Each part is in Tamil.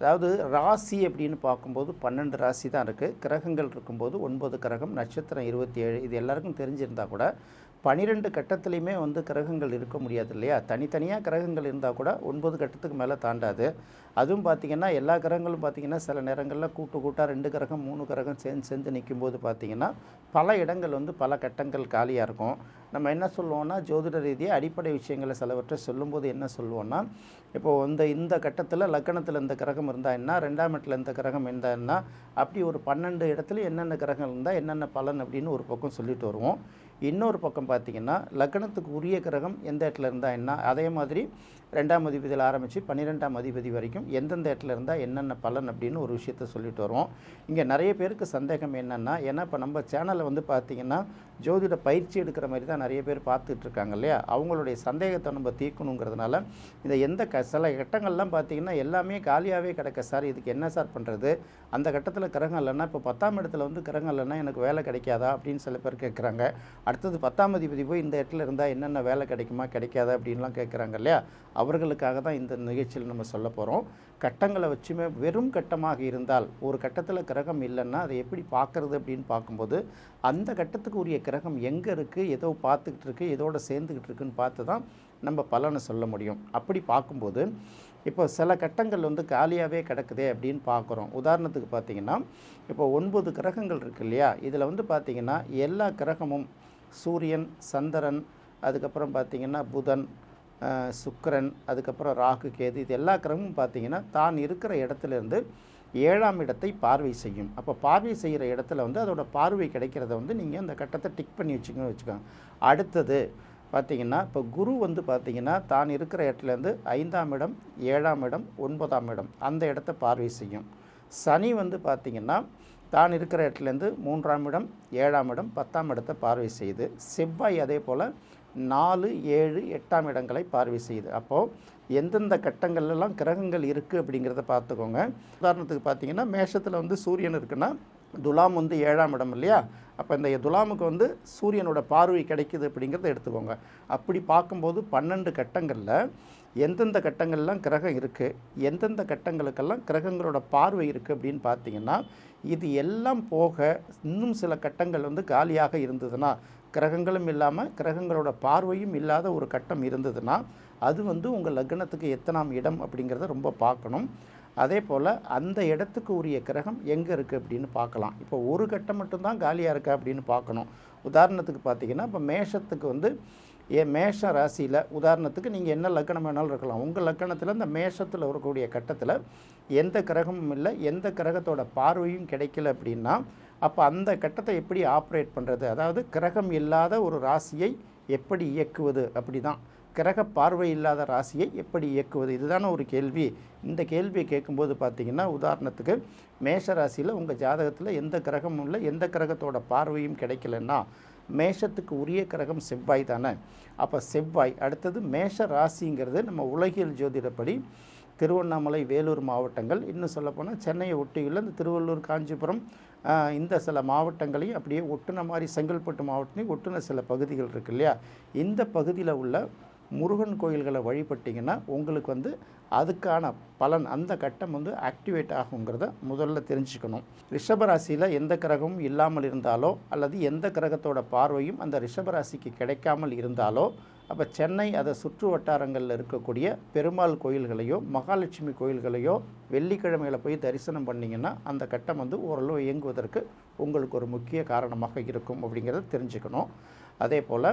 அதாவது ராசி அப்படின்னு பார்க்கும்போது பன்னெண்டு ராசி தான் இருக்குது கிரகங்கள் இருக்கும்போது ஒன்பது கிரகம் நட்சத்திரம் இருபத்தி ஏழு இது எல்லாருக்கும் தெரிஞ்சிருந்தால் கூட பனிரெண்டு கட்டத்துலேயுமே வந்து கிரகங்கள் இருக்க முடியாது இல்லையா? தனித்தனியாக கிரகங்கள் இருந்தால் கூட ஒன்பது கட்டத்துக்கு மேலே தாண்டாது. அதுவும் பார்த்திங்கன்னா எல்லா கிரகங்களும் பார்த்திங்கன்னா சில நேரங்களில் கூட்டு கூட்டாக ரெண்டு கிரகம் மூணு கிரகம் சேர்ந்து சேர்ந்து நிற்கும்போது பார்த்திங்கன்னா பல இடங்கள் வந்து பல கட்டங்கள் காலியாக இருக்கும். நம்ம என்ன சொல்லுவோம்னா ஜோதிட ரீதியாக அடிப்படை விஷயங்களை சிலவற்றை சொல்லும்போது என்ன சொல்லுவோம்னா இப்போது இந்த இந்த கட்டத்தில் லக்கணத்தில் இந்த கிரகம் இருந்தால் என்ன ரெண்டாம் இடத்துல இந்த கிரகம் இருந்தால் என்ன அப்படி ஒரு பன்னெண்டு இடத்துல என்னென்ன கிரகம் இருந்தால் என்னென்ன பலன் அப்படின்னு ஒரு பக்கம் சொல்லிட்டு வருவோம். இன்னொரு பக்கம் பார்த்திங்கன்னா லக்னத்துக்கு உரிய கிரகம் எந்த இடத்துல இருந்தால் என்ன அதே மாதிரி ரெண்டாம் அதிபதியில் ஆரம்பித்து பன்னிரெண்டாம் அதிபதி வரைக்கும் எந்தெந்த இடத்துல இருந்தால் என்னென்ன பலன் அப்படின்னு ஒரு விஷயத்த சொல்லிட்டு வருவோம். இங்கே நிறைய பேருக்கு சந்தேகம் என்னென்னா ஏன்னா இப்போ நம்ம சேனலை வந்து பார்த்திங்கன்னா ஜோதிட பயிற்சி எடுக்கிற மாதிரி தான் நிறைய பேர் பார்த்துட்டு இருக்காங்க இல்லையா? அவங்களுடைய சந்தேகத்தை நம்ம தீர்க்கணுங்கிறதுனால இந்த எந்த க சில கட்டங்கள்லாம் பார்த்திங்கன்னா எல்லாமே காலியாகவே கிடக்க. சார் இதுக்கு என்ன சார் பண்ணுறது அந்த கட்டத்தில் கிரகம் இல்லைன்னா இப்போ பத்தாம் இடத்துல வந்து கிரகம் இல்லைன்னா எனக்கு வேலை கிடைக்காதா? அப்படின்னு சில பேர் கேட்குறாங்க. அடுத்தது பத்தாம் அதிபதி போய் இந்த இடத்துல இருந்தால் என்னென்ன வேலை கிடைக்குமா கிடைக்காதா? அப்படின்லாம் கேட்குறாங்க இல்லையா? அவர்களுக்காக தான் இந்த நிகழ்ச்சியில் நம்ம சொல்ல போகிறோம் கட்டங்களை வச்சுமே வெறும் கட்டமாக இருந்தால் ஒரு கட்டத்தில் கிரகம் இல்லைன்னா அதை எப்படி பார்க்குறது அப்படின்னு பார்க்கும்போது அந்த கட்டத்துக்கு உரிய கிரகம் எங்கே இருக்குது ஏதோ பார்த்துக்கிட்டு இருக்குது எதோட சேர்ந்துக்கிட்டு இருக்குன்னு பார்த்து தான் நம்ம பலனை சொல்ல முடியும். அப்படி பார்க்கும்போது இப்போ சில கட்டங்கள் வந்து காலியாகவே கிடக்குதே அப்படின்னு பார்க்குறோம். உதாரணத்துக்கு பார்த்தீங்கன்னா இப்போ ஒன்பது கிரகங்கள் இருக்கு இல்லையா? இதில் வந்து பார்த்திங்கன்னா எல்லா கிரகமும் சூரியன் சந்திரன் அதுக்கப்புறம் பார்த்திங்கன்னா புதன் சுக்கரன் அதுக்கப்புறம் ராகு கேது இது எல்லா கிரகமும் பார்த்திங்கன்னா தான் இருக்கிற இடத்துலேருந்து ஏழாம் இடத்தை பார்வை செய்யும். அப்போ பார்வை செய்கிற இடத்துல வந்து அதோட பார்வை கிடைக்கிறத வந்து நீங்கள் அந்த கட்டத்தை டிக் பண்ணி வச்சுக்கணும்னு வச்சுக்கோங்க. அடுத்தது பார்த்தீங்கன்னா இப்போ குரு வந்து பார்த்திங்கன்னா தான் இருக்கிற இடத்துலேருந்து ஐந்தாம் இடம் ஏழாம் இடம் ஒன்பதாம் இடம் அந்த இடத்த பார்வை செய்யும். சனி வந்து பார்த்திங்கன்னா தான் இருக்கிற இடத்துலேருந்து மூன்றாம் இடம் ஏழாம் இடம் பத்தாம் இடத்தை பார்வை செய்யுது செவ்வாய் அதே போல் நாலு ஏழு எட்டாம் இடங்களை பார்வை செய்யுது அப்போது எந்தெந்த கட்டங்கள்லாம் கிரகங்கள் இருக்குது அப்படிங்கிறத பார்த்துக்கோங்க. உதாரணத்துக்கு பார்த்தீங்கன்னா மேஷத்தில் வந்து சூரியன் இருக்குன்னா துலாம் வந்து ஏழாம் இடம் இல்லையா? அப்போ இந்த துலாமுக்கு வந்து சூரியனோட பார்வை கிடைக்குது அப்படிங்கிறத எடுத்துக்கோங்க. அப்படி பார்க்கும்போது பன்னெண்டு கட்டங்களில் எந்தெந்த கட்டங்கள்லாம் கிரகம் இருக்குது எந்தெந்த கட்டங்களுக்கெல்லாம் கிரகங்களோட பார்வை இருக்குது அப்படின்னு பார்த்தீங்கன்னா இது எல்லாம் போக இன்னும் சில கட்டங்கள் வந்து காலியாக இருந்ததுன்னா கிரகங்களும் இல்லாமல் கிரகங்களோட பார்வையும் இல்லாத ஒரு கட்டம் இருந்ததுன்னா அது வந்து உங்கள் லக்னத்துக்கு எத்தனாம் இடம் அப்படிங்கிறத ரொம்ப பார்க்கணும். அதே போல் அந்த இடத்துக்கு உரிய கிரகம் எங்கே இருக்குது அப்படின்னு பார்க்கலாம். இப்போ ஒரு கட்டம் மட்டும்தான் காலியாக இருக்கா அப்படின்னு பார்க்கணும். உதாரணத்துக்கு பார்த்தீங்கன்னா இப்போ மேஷத்துக்கு வந்து ஏ மேஷ ராசியில் உதாரணத்துக்கு நீங்கள் என்ன லக்கணம் வேணாலும் இருக்கலாம். உங்கள் லக்கணத்தில் இந்த மேஷத்தில் இருக்கக்கூடிய கட்டத்தில் எந்த கிரகமும் இல்லை எந்த கிரகத்தோட பார்வையும் கிடைக்கல அப்படின்னா அப்போ அந்த கட்டத்தை எப்படி ஆப்ரேட் பண்ணுறது அதாவது கிரகம் இல்லாத ஒரு ராசியை எப்படி இயக்குவது? அப்படி தான் கிரக பார்வை இல்லாத ராசியை எப்படி இயக்குவது? இதுதானே ஒரு கேள்வி. இந்த கேள்வியை கேட்கும்போது பார்த்தீங்கன்னா உதாரணத்துக்கு மேஷ ராசியில் உங்கள் ஜாதகத்தில் எந்த கிரகமும் இல்லை எந்த கிரகத்தோட பார்வையும் கிடைக்கலன்னா மேஷத்துக்கு உரிய கிரகம் செவ்வாய் தானே. அப்போ செவ்வாய் அடுத்தது மேஷ ராசிங்கிறது நம்ம உலகியல் ஜோதிடப்படி திருவண்ணாமலை வேலூர் மாவட்டங்கள். இன்னும் சொல்லப்போனால் சென்னையை ஒட்டியுள்ள இந்த திருவள்ளூர் காஞ்சிபுரம் இந்த சில மாவட்டங்களையும் அப்படியே ஒட்டுன மாதிரி செங்கல்பட்டு மாவட்டத்தையும் ஒட்டுன சில பகுதிகள் இருக்கு இல்லையா? இந்த பகுதியில் உள்ள முருகன் கோயில்களை வழிபட்டிங்கன்னா உங்களுக்கு வந்து அதுக்கான பலன் அந்த கட்டம் வந்து ஆக்டிவேட் ஆகுங்கிறத முதல்ல தெரிஞ்சுக்கணும். ரிஷபராசியில் எந்த கிரகமும் இல்லாமல் இருந்தாலோ அல்லது எந்த கிரகத்தோட பார்வையும் அந்த ரிஷபராசிக்கு கிடைக்காமல் இருந்தாலோ அப்போ சென்னை அதை சுற்று வட்டாரங்களில் இருக்கக்கூடிய பெருமாள் கோயில்களையோ மகாலட்சுமி கோயில்களையோ வெள்ளிக்கிழமையில் போய் தரிசனம் பண்ணிங்கன்னா அந்த கட்டம் வந்து ஓரளவு இயங்குவதற்கு உங்களுக்கு ஒரு முக்கிய காரணமாக இருக்கும் அப்படிங்கிறத தெரிஞ்சுக்கணும். அதே போல்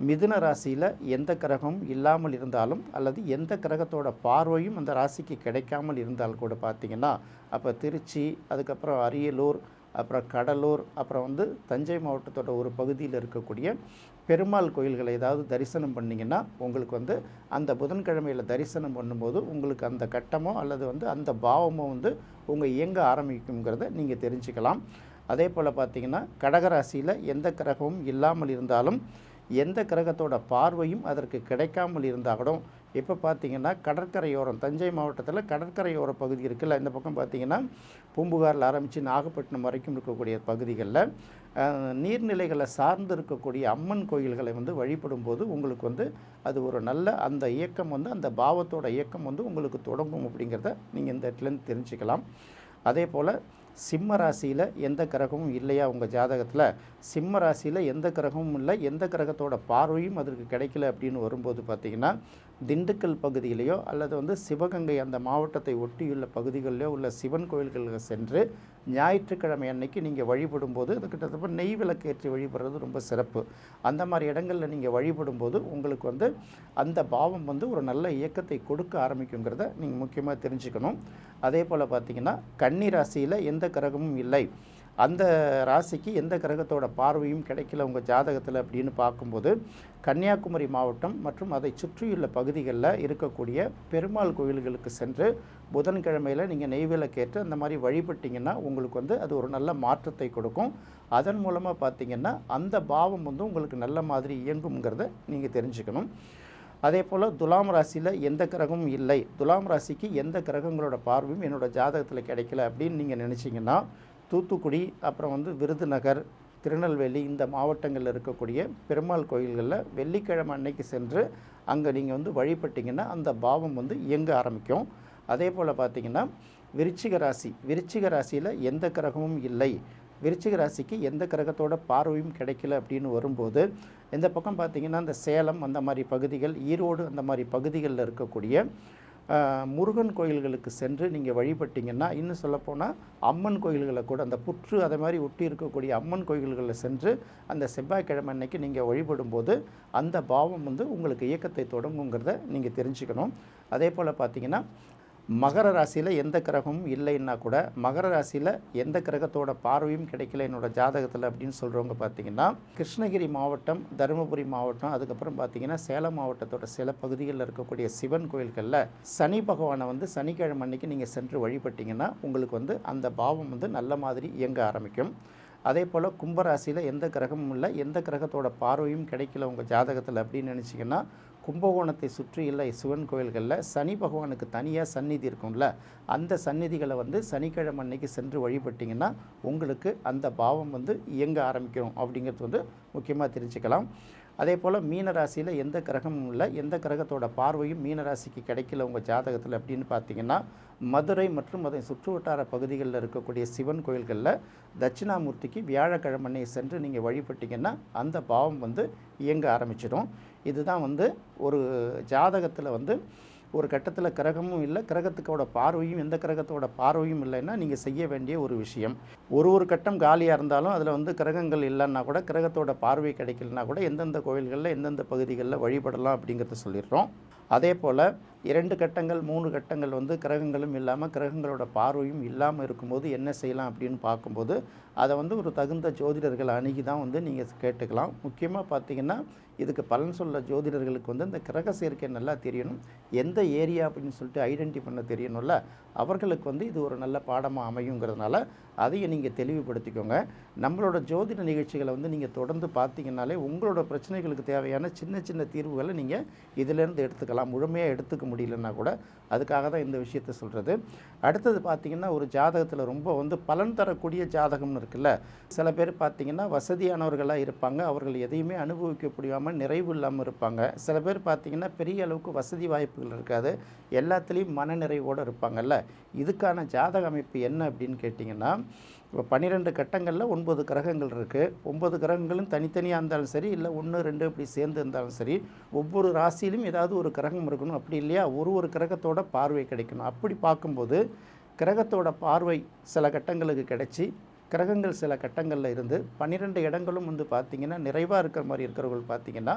மிதுன ராசியில் எந்த கிரகமும் இல்லாமல் இருந்தாலும் அல்லது எந்த கிரகத்தோட பார்வையும் அந்த ராசிக்கு கிடைக்காமல் இருந்தால் கூட பார்த்தீங்கன்னா அப்போ திருச்சி அதுக்கப்புறம் அரியலூர் அப்புறம் கடலூர் அப்புறம் வந்து தஞ்சை மாவட்டத்தோட ஒரு பகுதியில் இருக்கக்கூடிய பெருமாள் கோயில்களை ஏதாவது தரிசனம் பண்ணிங்கன்னா உங்களுக்கு வந்து அந்த புதன்கிழமையில் தரிசனம் பண்ணும்போது உங்களுக்கு அந்த கட்டமோ அல்லது வந்து அந்த பாவமோ வந்து உங்கள் இயங்க ஆரம்பிக்குங்கிறத நீங்கள் தெரிஞ்சுக்கலாம். அதே போல் பார்த்தீங்கன்னா கடகராசியில் எந்த கிரகமும் இல்லாமல் இருந்தாலும் எந்த கிரகத்தோட பார்வையும் அதற்கு கிடைக்காமல் இருந்தாலும் இப்போ பார்த்தீங்கன்னா கடற்கரையோரம் தஞ்சை மாவட்டத்தில் கடற்கரையோர பகுதி இருக்குல்ல இந்த பக்கம் பார்த்தீங்கன்னா பூம்புகாரில் ஆரம்பித்து நாகப்பட்டினம் வரைக்கும் இருக்கக்கூடிய பகுதிகளில் நீர்நிலைகளை சார்ந்து இருக்கக்கூடிய அம்மன் கோயில்களை வந்து வழிபடும்போது உங்களுக்கு வந்து அது ஒரு நல்ல அந்த இயக்கம் வந்து அந்த பாவத்தோட இயக்கம் வந்து உங்களுக்கு தொடங்கும் அப்படிங்கிறத நீங்கள் இந்த இடத்துலேருந்து தெரிஞ்சுக்கலாம். அதே போல் சிம்ம ராசியில் எந்த கிரகமும் இல்லையா உங்கள் ஜாதகத்தில்? சிம்ம ராசியில் எந்த கிரகமும் இல்லை. எந்த கிரகத்தோட பார்வையும் அதற்கு கிடைக்கல அப்படின்னு வரும்போது பார்த்திங்கன்னா திண்டுக்கல் பகுதியிலேயோ அல்லது வந்து சிவகங்கை அந்த மாவட்டத்தை ஒட்டியுள்ள பகுதிகளிலோ உள்ள சிவன் கோயில்களுக்கு சென்று ஞாயிற்றுக்கிழமை அன்னைக்கு நீங்கள் வழிபடும்போது அது கிட்டத்தட்ட நெய் விளக்கு ஏற்றி வழிபடுறது ரொம்ப சிறப்பு. அந்த மாதிரி இடங்களில் நீங்கள் வழிபடும்போது உங்களுக்கு வந்து அந்த பாவம் வந்து ஒரு நல்ல இயக்கத்தை கொடுக்க ஆரம்பிக்குங்கிறத நீங்கள் முக்கியமாக தெரிஞ்சுக்கணும். அதே போல் பார்த்தீங்கன்னா கன்னி ராசியில் எந்த கிரகமும் இல்லை. அந்த ராசிக்கு எந்த கிரகத்தோட பார்வையும் கிடைக்கல உங்கள் ஜாதகத்தில் அப்படின்னு பார்க்கும்போது கன்னியாகுமரி மாவட்டம் மற்றும் அதை சுற்றியுள்ள பகுதிகளில் இருக்கக்கூடிய பெருமாள் கோயில்களுக்கு சென்று புதன்கிழமையில் நீங்கள் நெய்விளக்கேற்று அந்த மாதிரி வழிபட்டிங்கன்னா உங்களுக்கு வந்து அது ஒரு நல்ல மாற்றத்தை கொடுக்கும். அதன் மூலமாக பார்த்தீங்கன்னா அந்த பாவம் வந்து உங்களுக்கு நல்ல மாதிரி இயங்குங்கிறத நீங்கள் தெரிஞ்சுக்கணும். அதே போல் துலாம் ராசியில் எந்த கிரகமும் இல்லை. துலாம் ராசிக்கு எந்த கிரகங்களோட பார்வையும் என்னோட ஜாதகத்தில் கிடைக்கல அப்படின்னு நீங்கள் நினச்சிங்கன்னா தூத்துக்குடி அப்புறம் வந்து விருதுநகர் திருநெல்வேலி இந்த மாவட்டங்களில் இருக்கக்கூடிய பெருமாள் கோயில்களில் வெள்ளிக்கிழமை அன்னைக்கு சென்று அங்கே நீங்கள் வந்து வழிபட்டிங்கன்னா அந்த பாவம் வந்து இயங்க ஆரம்பிக்கும். அதே போல் பார்த்தீங்கன்னா விருச்சிக ராசி விருச்சிக ராசியில் எந்த கிரகமும் இல்லை. விருச்சிக ராசிக்கு எந்த கிரகத்தோட பார்வையும் கிடைக்கல அப்படின்னு வரும்போது இந்த பக்கம் பார்த்தீங்கன்னா இந்த சேலம் அந்த மாதிரி பகுதிகள் ஈரோடு அந்த மாதிரி பகுதிகளில் இருக்கக்கூடிய முருகன் கோயில்களுக்கு சென்று நீங்கள் வழிபட்டிங்கன்னா இன்னும் சொல்லப்போனால் அம்மன் கோயில்களை கூட அந்த புற்று அதை மாதிரி ஒட்டி இருக்கக்கூடிய அம்மன் கோயில்களில் சென்று அந்த செவ்வாய்க்கிழமை அன்னைக்கு நீங்கள் வழிபடும்போது அந்த பாவம் வந்து உங்களுக்கு இயக்கத்தை தொடங்குங்கிறத நீங்கள் தெரிஞ்சுக்கணும். அதே போல் பார்த்தீங்கன்னா மகர ராசியில் எந்த கிரகமும் இல்லைன்னா கூட மகர ராசியில் எந்த கிரகத்தோட பார்வையும் கிடைக்கல என்னோட ஜாதகத்தில் அப்படின்னு சொல்கிறவங்க பார்த்தீங்கன்னா கிருஷ்ணகிரி மாவட்டம் தருமபுரி மாவட்டம் அதுக்கப்புறம் பார்த்தீங்கன்னா சேலம் மாவட்டத்தோட சில பகுதிகளில் இருக்கக்கூடிய சிவன் கோயில்களில் சனி பகவானை வந்து சனிக்கிழமை அன்னைக்கு நீங்கள் சென்று வழிபட்டிங்கன்னா உங்களுக்கு வந்து அந்த பாவம் வந்து நல்ல மாதிரி இயங்க ஆரம்பிக்கும். அதே போல் கும்பராசியில் எந்த கிரகமும் இல்லை எந்த கிரகத்தோட பார்வையும் கிடைக்கல உங்கள் ஜாதகத்தில் அப்படின்னு நினச்சிங்கன்னா கும்பகோணத்தை சுற்றியுள்ள சிவன் கோயில்களில் சனி பகவானுக்கு தனியாக சந்நிதி இருக்கும்ல அந்த சந்நிதிகளை வந்து சனிக்கிழமை அன்னைக்கு சென்று வழிபட்டிங்கன்னா உங்களுக்கு அந்த பாவம் வந்து இயங்க ஆரம்பிக்கும் அப்படிங்கிறது வந்து முக்கியமாக தெரிஞ்சுக்கலாம். அதே போல் மீனராசியில் எந்த கிரகமும் இல்லை. எந்த கிரகத்தோட பார்வையும் மீனராசிக்கு கிடைக்கல உங்கள் ஜாதகத்தில் அப்படின்னு பார்த்தீங்கன்னா மதுரை மற்றும் அதை சுற்றுவட்டார பகுதிகளில் இருக்கக்கூடிய சிவன் கோயில்களில் தட்சிணாமூர்த்திக்கு வியாழக்கிழமை சென்று நீங்கள் வழிபட்டிங்கன்னா அந்த பாவம் வந்து இயங்க ஆரம்பிச்சிடும். இதுதான் வந்து ஒரு ஜாதகத்தில் வந்து ஒரு கட்டத்தில் கிரகமும் இல்லை கிரகத்துக்கோட பார்வையும் எந்த கிரகத்தோட பார்வையும் இல்லைன்னா நீங்கள் செய்ய வேண்டிய ஒரு விஷயம். ஒரு ஒரு கட்டம் காலியாக இருந்தாலும் அதில் வந்து கிரகங்கள் இல்லைன்னா கூட கிரகத்தோட பார்வை கிடைக்கலனா கூட எந்தெந்த கோயில்களில் எந்தெந்த பகுதிகளில் வழிபடலாம் அப்படிங்கிறத சொல்லிடுறோம். அதே போல் இரண்டு கட்டங்கள் மூணு கட்டங்கள் வந்து கிரகங்களும் இல்லாமல் கிரகங்களோட பார்வையும் இல்லாமல் இருக்கும்போது என்ன செய்யலாம் அப்படின்னு பார்க்கும்போது அதை வந்து ஒரு தகுந்த ஜோதிடர்கள் அணுகி தான் வந்து நீங்கள் கேட்டுக்கலாம். முக்கியமாக பார்த்தீங்கன்னா இதுக்கு பலன் சொல்ல ஜோதிடர்களுக்கு வந்து இந்த கிரக சேர்க்கை நல்லா தெரியணும். எந்த ஏரியா அப்படின்னு சொல்லிட்டு ஐடென்டி பண்ண தெரியணும்ல அவர்களுக்கு வந்து இது ஒரு நல்ல பாடமாக அமையுங்கிறதுனால அதையும் நீங்கள் தெளிவுபடுத்திக்கோங்க. நம்மளோட ஜோதிட நிகழ்ச்சிகளை வந்து நீங்கள் தொடர்ந்து பார்த்தீங்கன்னாலே உங்களோட பிரச்சனைகளுக்கு தேவையான சின்ன சின்ன தீர்வுகளை நீங்கள் இதிலேருந்து எடுத்துக்கலாம். முழுமையாக எடுத்துக்க முடியலன்னா கூட அதுக்காக தான் இந்த விஷயத்த சொல்கிறது அடுத்தது பார்த்தீங்கன்னா ஒரு ஜாதகத்தில் ரொம்ப வந்து பலன் தரக்கூடிய ஜாதகம்னு இருக்குல்ல. சில பேர் பார்த்திங்கன்னா வசதியானவர்களாக இருப்பாங்க. அவர்கள் எதையுமே அனுபவிக்க முடியாமல் நிறைவு இல்லாமல் இருப்பாங்க. சில பேர் பார்த்தீங்கன்னா பெரிய அளவுக்கு வசதி வாய்ப்புகள் இருக்காது. எல்லாத்துலேயும் மனநிறைவோடு இருப்பாங்கல்ல. இதுக்கான ஜாதக அமைப்பு என்ன அப்படின்னு கேட்டிங்கன்னா இப்போ பன்னிரெண்டு கட்டங்களில் ஒன்பது கிரகங்கள் இருக்குது ஒன்பது கிரகங்களும் தனித்தனியாக இருந்தாலும் சரி இல்லை ஒன்று ரெண்டு இப்படி சேர்ந்து இருந்தாலும் சரி ஒவ்வொரு ராசியிலும் ஏதாவது ஒரு கிரகம் இருக்கணும். அப்படி இல்லையா? ஒரு ஒரு கிரகத்தோட பார்வை கிடைக்கணும். அப்படி பார்க்கும்போது கிரகத்தோட பார்வை சில கட்டங்களுக்கு கிடைச்சி கிரகங்கள் சில கட்டங்களில் இருந்து பன்னிரெண்டு இடங்களும் வந்து பார்த்திங்கன்னா நிறைவாக இருக்கிற மாதிரி இருக்கிறவர்கள் பார்த்திங்கன்னா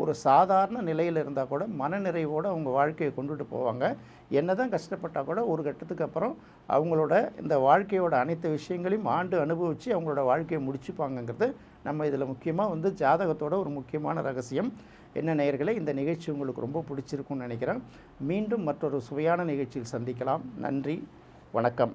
ஒரு சாதாரண நிலையில் இருந்தால் கூட மனநிறைவோடு அவங்க வாழ்க்கையை கொண்டுட்டு போவாங்க. என்ன தான் கஷ்டப்பட்டால் கூட ஒரு கட்டத்துக்கு அப்புறம் அவங்களோட இந்த வாழ்க்கையோட அனைத்து விஷயங்களையும் ஆண்டு அனுபவித்து அவங்களோட வாழ்க்கையை முடிச்சுப்பாங்கங்கிறது நம்ம இதில் முக்கியமாக வந்து ஜாதகத்தோட ஒரு முக்கியமான ரகசியம். என்ன நேயர்களே இந்த நிகழ்ச்சி உங்களுக்கு ரொம்ப பிடிச்சிருக்கும்னு நினைக்கிறேன். மீண்டும் மற்றொரு சுவையான நிகழ்ச்சியில் சந்திக்கலாம். நன்றி. வணக்கம்.